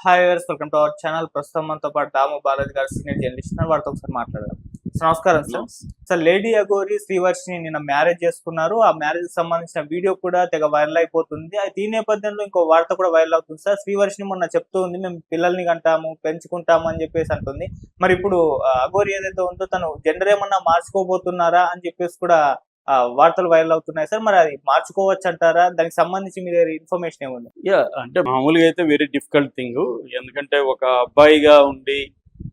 Hi viewers welcome to our channel ప్రస్తుతం మనతో పాటు దాము బాలాజీ గారు సీనియర్ జర్నలిస్ట్. వారితో ఒకసారి మాట్లాడదాం. సార్ నమస్కారం sir. Sir lady Aghori Srivarshini నిన్న మ్యారేజ్ చేసుకున్నారు. ఆ మ్యారేజ్ సంబంధించిన వీడియో కూడా తెగ వైరల్ అయిపోతుంది. ఈ నేపథ్యంలో ఇంకో వార్త కూడా వైరల్ అవుతుంది. సార్ శ్రీవర్షిని మొన్న చెప్తూ ఉంది మేము పిల్లల్ని కంటాము పెంచుకుంటాము అని చెప్పేసి అంటుంది. మరి ఇప్పుడు ఆ, అఘోరి ఏదైతే ఉందో తను జెండర్ ఏమన్నా మార్చుకోబోతున్నారా అని చెప్పేసి కూడా వార్తలు వైరల్ అవుతున్నాయి సార్. మరి అది మార్చుకోవచ్చు అంటారా దానికి సంబంధించి మీ దగ్గర ఇన్ఫర్మేషన్ ఏముంది? యా అంటే మామూలుగా అయితే వెరీ డిఫికల్ట్ థింగ్. ఎందుకంటే ఒక అబ్బాయిగా ఉండి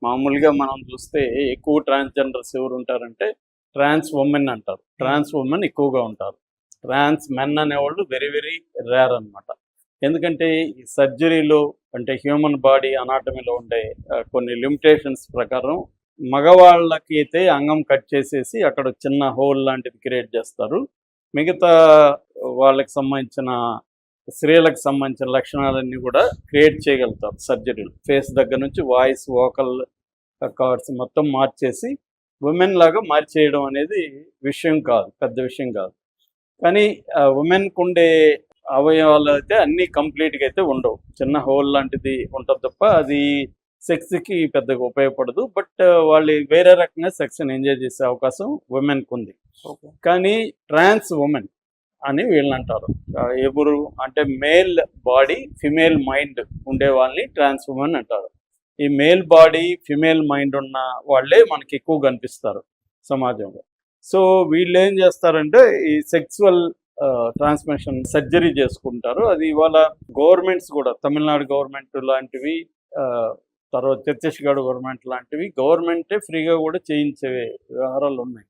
మామూలుగా మనం చూస్తే ఎక్కువ ట్రాన్స్జెండర్స్ ఎవరు ఉంటారంటే ట్రాన్స్ ఉమెన్ అంటారు. ట్రాన్స్ ఉమెన్ ఎక్కువగా ఉంటారు. ట్రాన్స్ మెన్ అనేవాళ్ళు వెరీ వెరీ రేర్ అన్నమాట. ఎందుకంటే ఈ సర్జరీలో అంటే హ్యూమన్ బాడీ అనాటమీలో ఉండే కొన్ని లిమిటేషన్స్ ప్రకారం మగవాళ్ళకి అయితే అంగం కట్ చేసేసి అక్కడ చిన్న హోల్ లాంటిది క్రియేట్ చేస్తారు. మిగతా వాళ్ళకి సంబంధించిన స్త్రీలకు సంబంధించిన లక్షణాలన్నీ కూడా క్రియేట్ చేయగలుగుతారు సర్జరీలు. ఫేస్ దగ్గర నుంచి వాయిస్ వోకల్ కార్డ్స్ మొత్తం మార్చేసి ఉమెన్ లాగా మార్చేయడం అనేది విషయం కాదు పెద్ద విషయం కాదు. కానీ ఉమెన్కు ఉండే అవయవాలు అయితే అన్నీ కంప్లీట్గా అయితే ఉండవు. చిన్న హోల్ లాంటిది ఉంటుంది తప్ప అది సెక్స్కి పెద్దగా ఉపయోగపడదు బట్ వాళ్ళు వేరే రకంగా సెక్స్ని ఎంజాయ్ చేసే అవకాశం ఉమెన్కి ఉంది. కానీ ట్రాన్స్ ఉమెన్ అని వీళ్ళని అంటారు ఎవరు అంటే మేల్ బాడీ ఫిమేల్ మైండ్ ఉండే వాళ్ళని ట్రాన్స్ ఉమెన్ అంటారు. ఈ మేల్ బాడీ ఫిమేల్ మైండ్ ఉన్న వాళ్ళే మనకి ఎక్కువ కనిపిస్తారు సమాజంలో. సో వీళ్ళు ఏం చేస్తారంటే ఈ సెక్సువల్ ట్రాన్స్మిషన్ సర్జరీ చేసుకుంటారు. అది ఇవాళ గవర్నమెంట్స్ కూడా తమిళనాడు గవర్నమెంట్ లాంటివి తర్వాత ఛత్తీస్గఢ్ గవర్నమెంట్ లాంటివి గవర్నమెంటే ఫ్రీగా కూడా చేయించే వ్యవహారాలు ఉన్నాయి.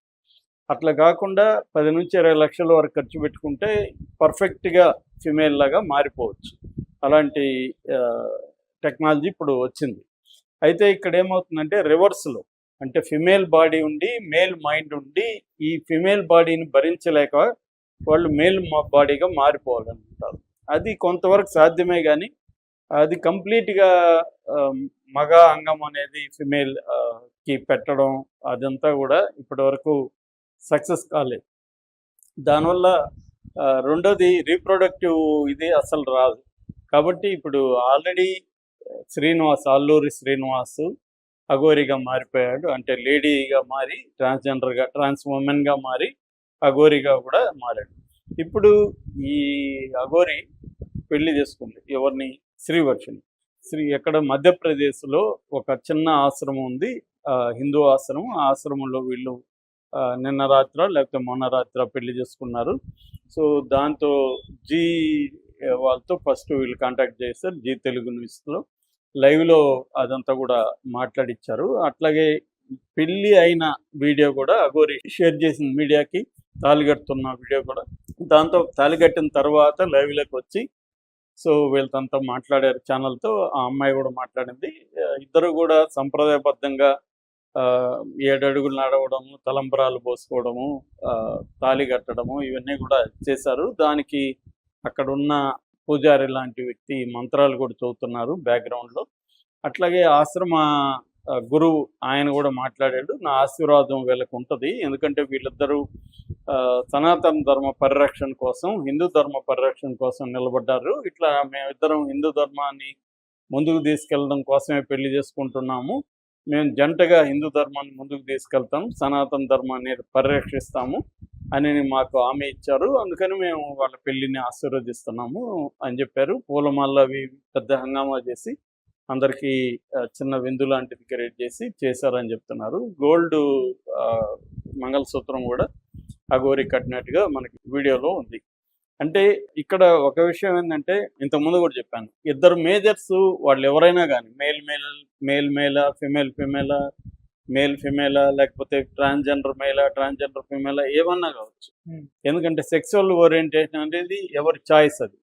అట్లా కాకుండా పది నుంచి ఇరవై లక్షల వరకు ఖర్చు పెట్టుకుంటే పర్ఫెక్ట్గా ఫిమేల్ లాగా మారిపోవచ్చు. అలాంటి టెక్నాలజీ ఇప్పుడు వచ్చింది. అయితే ఇక్కడ ఏమవుతుందంటే రివర్స్లో అంటే ఫిమేల్ బాడీ ఉండి మేల్ మైండ్ ఉండి ఈ ఫిమేల్ బాడీని భరించలేక వాళ్ళు మేల్ బాడీగా మారిపోవాలనుకుంటారు. అది కొంతవరకు సాధ్యమే కానీ అది కంప్లీట్గా మగ అంగం అనేది ఫిమేల్కి పెట్టడం అదంతా కూడా ఇప్పటివరకు సక్సెస్ కాలేదు. దానివల్ల ఆ, రెండోది రీప్రొడక్టివ్ ఇది అసలు రాదు. కాబట్టి ఇప్పుడు ఆల్రెడీ శ్రీనివాస్ అల్లూరి శ్రీనివాస్ అఘోరిగా మారిపోయాడు. అంటే లేడీగా మారి ట్రాన్స్జెండర్గా ట్రాన్స్ ఉమెన్గా మారి అఘోరిగా కూడా మారాడు. ఇప్పుడు ఈ అఘోరి పెళ్ళి చేసుకుంది. ఎవరిని శ్రీవర్షిణి శ్రీ ఎక్కడ మధ్యప్రదేశ్లో ఒక చిన్న ఆశ్రమం ఉంది. ఆ, హిందూ ఆశ్రమం. ఆ ఆశ్రమంలో వీళ్ళు నిన్న రాత్ర లేకపోతే మొన్న రాత్ర పెళ్ళి చేసుకున్నారు. సో దాంతో జీ వాళ్ళతో ఫస్ట్ వీళ్ళు కాంటాక్ట్ చేస్తారు జీ తెలుగు న్యూస్లో. లైవ్లో అదంతా కూడా మాట్లాడిచ్చారు. అట్లాగే పెళ్ళి అయిన వీడియో కూడా అగోరి షేర్ చేసిన మీడియాకి. తాలిగట్టుతున్న వీడియో కూడా. దాంతో తాలిగట్టిన తర్వాత లైవ్లోకి వచ్చి సో వీళ్ళతో మాట్లాడారు ఛానల్తో ఆ అమ్మాయి కూడా మాట్లాడింది. ఇద్దరు కూడా సంప్రదాయబద్ధంగా ఆ, ఏడు అడుగులు నడవడము తలంబరాలు పోసుకోవడము ఆ, తాళి కట్టడము ఇవన్నీ కూడా చేశారు. దానికి అక్కడ ఉన్న పూజారి లాంటి వ్యక్తి మంత్రాలు కూడా చదువుతున్నారు బ్యాక్గ్రౌండ్లో. అట్లాగే ఆశ్రమ గురువు ఆయన కూడా మాట్లాడాడు. నా ఆశీర్వాదం వీళ్ళకు ఉంటుంది. ఎందుకంటే వీళ్ళిద్దరూ ఆ, సనాతన ధర్మ పరిరక్షణ కోసం హిందూ ధర్మ పరిరక్షణ కోసం నిలబడ్డారు. ఇట్లా మేమిద్దరం హిందూ ధర్మాన్ని ముందుకు తీసుకెళ్ళడం కోసమే పెళ్ళి చేసుకుంటున్నాము. మేము జంటగా హిందూ ధర్మాన్ని ముందుకు తీసుకెళ్తాం. సనాతన ధర్మాన్ని పరిరక్షిస్తాము అని మాకు హామీ ఇచ్చారు. అందుకని మేము వాళ్ళ పెళ్ళిని ఆశీర్వదిస్తున్నాము అని చెప్పారు. పూలమాలవి పెద్ద హంగామా చేసి అందరికీ ఆ, చిన్న విందు లాంటిది క్రియేట్ చేసి చేశారని చెప్తున్నారు. గోల్డ్ మంగళసూత్రం కూడా అగోరి కట్టినట్టుగా మనకి వీడియోలో ఉంది. అంటే ఇక్కడ ఒక విషయం ఏంటంటే ఇంతకుముందు కూడా చెప్పాను. ఇద్దరు మేజర్స్ వాళ్ళు ఎవరైనా కానీ మేల్ మేల్ మేల్ మేలా ఫిమేల్ ఫిమేలా మేల్ ఫిమేలా లేకపోతే ట్రాన్స్జెండర్ మేలా ట్రాన్స్జెండర్ ఫిమేలా ఏమన్నా కావచ్చు. Hmm. ఎందుకంటే సెక్సువల్ ఓరియంటేషన్ అనేది ఎవరి చాయిస్ అది.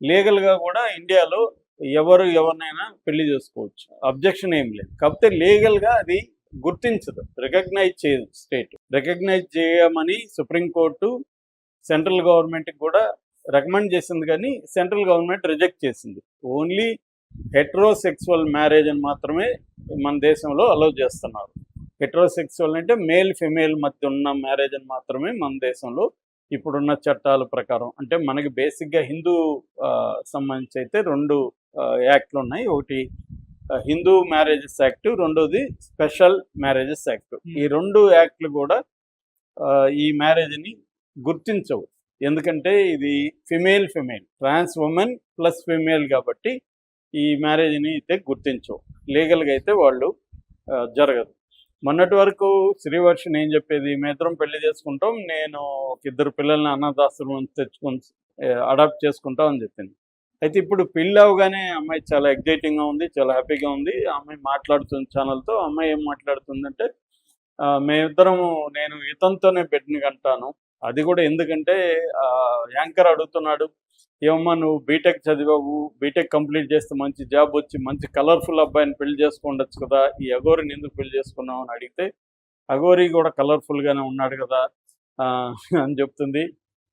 లీగల్గా కూడా ఇండియాలో ఎవరు ఎవరినైనా పెళ్ళి చేసుకోవచ్చు. అబ్జెక్షన్ ఏం లేదు. కాకపోతే లీగల్గా అది గుర్తించదు. రికగ్నైజ్ చేయదు స్టేట్ రికగ్నైజ్ చేయమని సుప్రీంకోర్టు సెంట్రల్ గవర్నమెంట్కి కూడా రికమెండ్ చేసింది కానీ సెంట్రల్ గవర్నమెంట్ రిజెక్ట్ చేసింది. ఓన్లీ హెట్రోసెక్సువల్ మ్యారేజ్ అని మాత్రమే మన దేశంలో అలౌ చేస్తున్నారు. హెట్రోసెక్సువల్ అంటే మేల్ ఫిమేల్ మధ్య ఉన్న మ్యారేజ్ అని మాత్రమే మన దేశంలో ఇప్పుడున్న చట్టాల ప్రకారం. అంటే మనకి బేసిక్గా హిందూ సంబంధించి అయితే రెండు యాక్ట్లు ఉన్నాయి ఒకటి హిందూ మ్యారేజెస్ యాక్ట్ రెండోది స్పెషల్ మ్యారేజెస్ యాక్ట్. ఈ రెండు యాక్ట్లు కూడా ఈ మ్యారేజ్ని గుర్తించవు. ఎందుకంటే ఇది female female. Trans women plus female కాబట్టి ఈ మ్యారేజ్ని అయితే గుర్తించవు. లీగల్గా అయితే వాళ్ళు జరగదు. మొన్నటి వరకు శ్రీవర్షిని ఏం చెప్పేది? మేమిద్దరం పెళ్ళి చేసుకుంటాం. నేను ఒక ఇద్దరు పిల్లల్ని అనాథాశ్రమం నుంచి తెచ్చుకొని అడాప్ట్ చేసుకుంటాం అని చెప్పింది. అయితే ఇప్పుడు పెళ్ళి అవగానే అమ్మాయి చాలా ఎగ్జైటింగ్గా ఉంది చాలా హ్యాపీగా ఉంది. ఆ అమ్మాయి మాట్లాడుతుంది ఛానల్తో అమ్మాయి ఏం మాట్లాడుతుందంటే మేమిద్దరము నేను ఇతనితోనే బిడ్డని కంటాను అది కూడా ఎందుకంటే ఆ, యాంకర్ అడుగుతున్నాడు ఏమమ్మా నువ్వు బీటెక్ చదివావు బీటెక్ కంప్లీట్ చేస్తే మంచి జాబ్ వచ్చి మంచి కలర్ఫుల్ అబ్బాయిని పెళ్ళి చేసుకుండొచ్చు కదా ఈ అఘోరిని ఎందుకు పెళ్ళి చేసుకున్నావు? అని అడిగితే అఘోరి కూడా కలర్ఫుల్గానే ఉన్నాడు కదా ఆ, అని చెప్తుంది.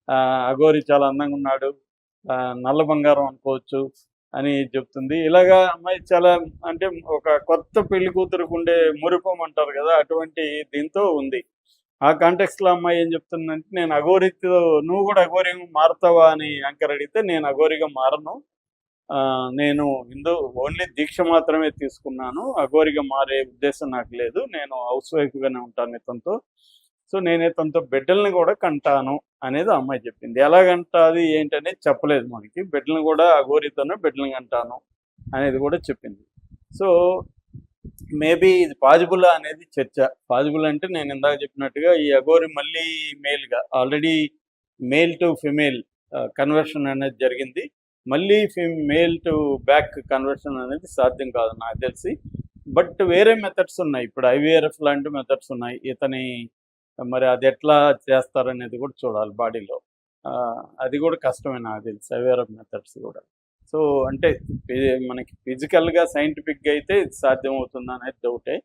ఆ, అఘోరి చాలా అందంగా ఉన్నాడు నల్ల బంగారం అనుకోవచ్చు అని చెప్తుంది. ఇలాగా అమ్మాయి చాలా అంటే ఒక కొత్త పెళ్ళి కూతురుకు ఉండే మురిపం అంటారు కదా అటువంటి దీంతో ఉంది. ఆ కాంటెక్స్లో అమ్మాయి ఏం చెప్తుందంటే నేను అఘోరితో నువ్వు కూడా అఘోరిగా మారుతావా? అని అంకర్ అడిగితే నేను అఘోరిగా మారను. ఆ, నేను హిందూ ఓన్లీ దీక్ష మాత్రమే తీసుకున్నాను. అఘోరిగా మారే ఉద్దేశం నాకు లేదు. నేను హౌస్ వైఫ్గానే ఉంటాను ఇతనితో. సో నేను తనతో బిడ్డల్ని కూడా కంటాను అనేది అమ్మాయి చెప్పింది. ఎలాగంటాది ఏంటనేది చెప్పలేదు మనకి. బిడ్డలను కూడా అఘోరితోనే బిడ్డలను కంటాను అనేది కూడా చెప్పింది. సో మేబీ ఇది పాజిబుల్ అనేది చర్చ. పాజిబుల్ అంటే నేను ఇందాక చెప్పినట్టుగా ఈ అఘోరి మళ్ళీ మేల్గా already male to female conversion అనేది జరిగింది. మళ్ళీ మేల్ టు బ్యాక్ కన్వర్షన్ అనేది సాధ్యం కాదు నాకు తెలిసి. బట్ వేరే మెథడ్స్ ఉన్నాయి. ఇప్పుడు ఐవీఆర్ఎఫ్ లాంటి మెథడ్స్ ఉన్నాయి. ఇతని మరి అది ఎట్లా చేస్తారనేది కూడా చూడాలి బాడీలో. అది కూడా కష్టమే నాకు తెలిసి ఆఫ్ మెథడ్స్ కూడా. సో అంటే మనకి ఫిజికల్గా సైంటిఫిక్గా అయితే ఇది సాధ్యం అవుతుందా అనేది డౌటే.